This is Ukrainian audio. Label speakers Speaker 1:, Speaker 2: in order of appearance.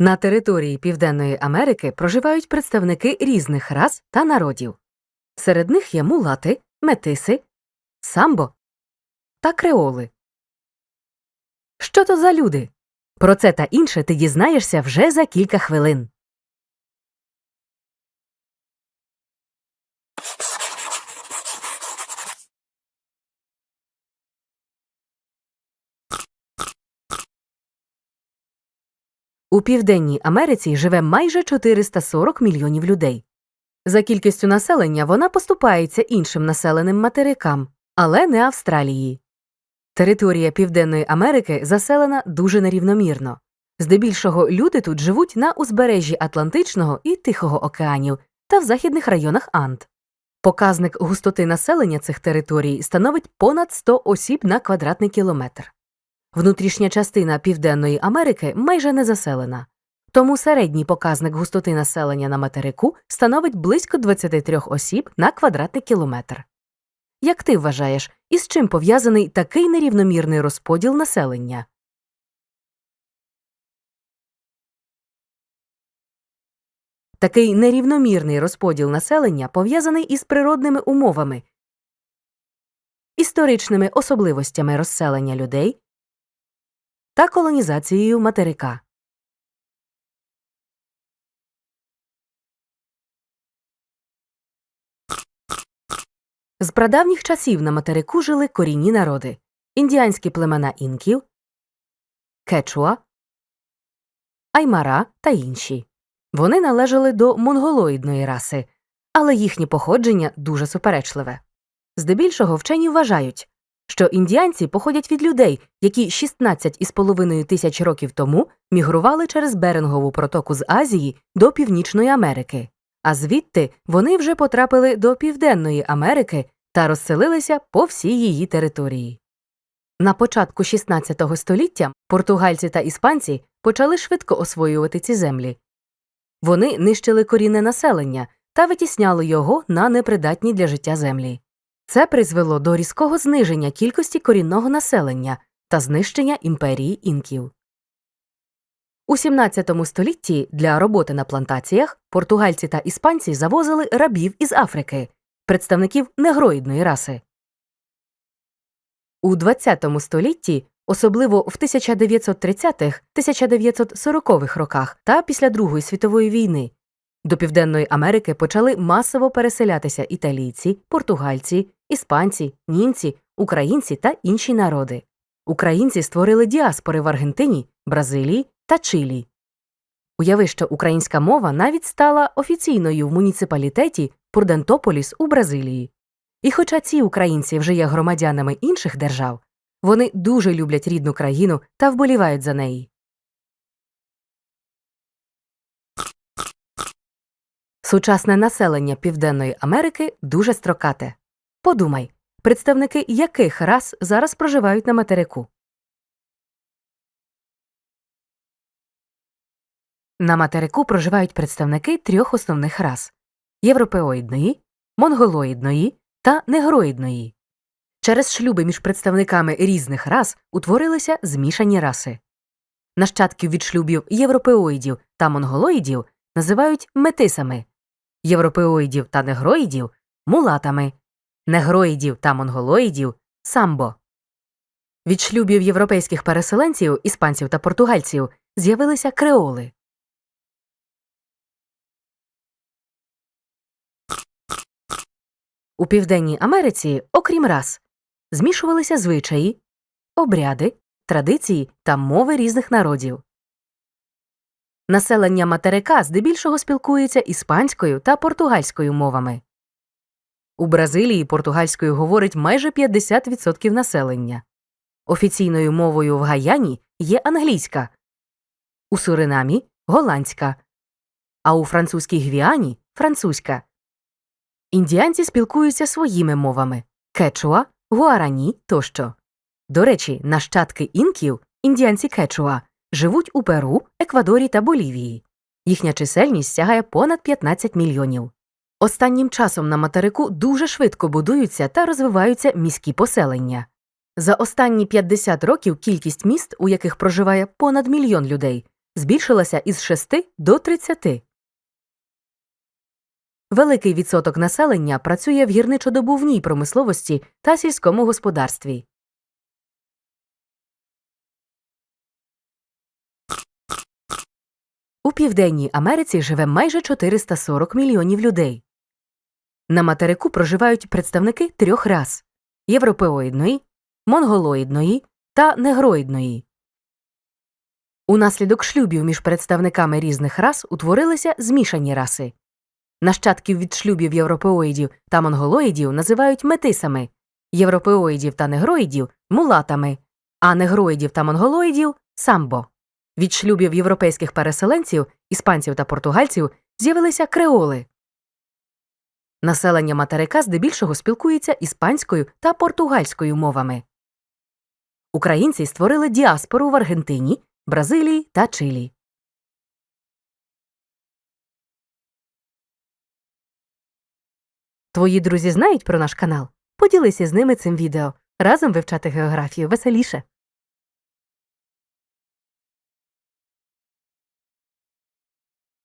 Speaker 1: На території Південної Америки проживають представники різних рас та народів. Серед них є мулати, метиси, самбо та креоли. Що то за люди? Про це та інше ти дізнаєшся вже за кілька хвилин. У Південній Америці живе майже 440 мільйонів людей. За кількістю населення вона поступається іншим населеним материкам, але не Австралії. Територія Південної Америки заселена дуже нерівномірно. Здебільшого люди тут живуть на узбережжі Атлантичного і Тихого океанів та в західних районах Анд. Показник густоти населення цих територій становить понад 100 осіб на квадратний кілометр. Внутрішня частина Південної Америки майже не заселена, тому середній показник густоти населення на материку становить близько 23 осіб на квадратний кілометр. Як ти вважаєш, із чим пов'язаний такий нерівномірний розподіл населення? Такий нерівномірний розподіл населення пов'язаний із природними умовами, історичними особливостями розселення людей та колонізацією материка. З прадавніх часів на материку жили корінні народи індіанські племена інків, кечуа, аймара та інші. Вони належали до монголоїдної раси, але їхнє походження дуже суперечливе. Здебільшого вчені вважають, що індіанці походять від людей, які 16,5 тисяч років тому мігрували через Берингову протоку з Азії до Північної Америки, а звідти вони вже потрапили до Південної Америки та розселилися по всій її території. На початку 16 століття португальці та іспанці почали швидко освоювати ці землі. Вони нищили корінне населення та витісняли його на непридатні для життя землі. Це призвело до різкого зниження кількості корінного населення та знищення імперії інків. У 17 столітті для роботи на плантаціях португальці та іспанці завозили рабів із Африки, представників негроїдної раси. У 20 столітті, особливо в 1930-1940-х роках та після Другої світової війни, до Південної Америки почали масово переселятися італійці, португальці, іспанці, німці, українці та інші народи. Українці створили діаспори в Аргентині, Бразилії та Чилі. Уяви, що українська мова навіть стала офіційною в муніципалітеті Пурдентополіс у Бразилії. І хоча ці українці вже є громадянами інших держав, вони дуже люблять рідну країну та вболівають за неї. Сучасне населення Південної Америки дуже строкате. Подумай, представники яких рас зараз проживають на материку? На материку проживають представники трьох основних рас європеоїдної, монголоїдної та негроїдної. Через шлюби між представниками різних рас утворилися змішані раси. Нащадків від шлюбів європеоїдів та монголоїдів називають метисами, європеоїдів та негроїдів мулатами, негроїдів та монголоїдів самбо. Від шлюбів європейських переселенців, іспанців та португальців з'явилися креоли. У Південній Америці, окрім рас, змішувалися звичаї, обряди, традиції та мови різних народів. Населення материка здебільшого спілкується іспанською та португальською мовами. У Бразилії португальською говорить майже 50% населення. Офіційною мовою в Гаяні є англійська, у Суринамі голландська, а у французькій Гвіані французька. Індіанці спілкуються своїми мовами кечуа, гуарані тощо. До речі, нащадки інків, індіанці кечуа, живуть у Перу, Еквадорі та Болівії. Їхня чисельність сягає понад 15 мільйонів. Останнім часом на материку дуже швидко будуються та розвиваються міські поселення. За останні 50 років кількість міст, у яких проживає понад мільйон людей, збільшилася із 6 до 30. Великий відсоток населення працює в гірничодобувній промисловості та сільському господарстві. У Південній Америці живе майже 440 мільйонів людей. На материку проживають представники трьох рас європеоїдної, монголоїдної та негроїдної. Унаслідок шлюбів між представниками різних рас утворилися змішані раси. Нащадків від шлюбів європеоїдів та монголоїдів називають метисами, європеоїдів та негроїдів мулатами, а негроїдів та монголоїдів самбо. Від шлюбів європейських переселенців, іспанців та португальців з'явилися креоли. Населення материка здебільшого спілкується іспанською та португальською мовами. Українці створили діаспору в Аргентині, Бразилії та Чилі. Твої друзі знають про наш канал? Поділися з ними цим відео. Разом вивчати географію веселіше.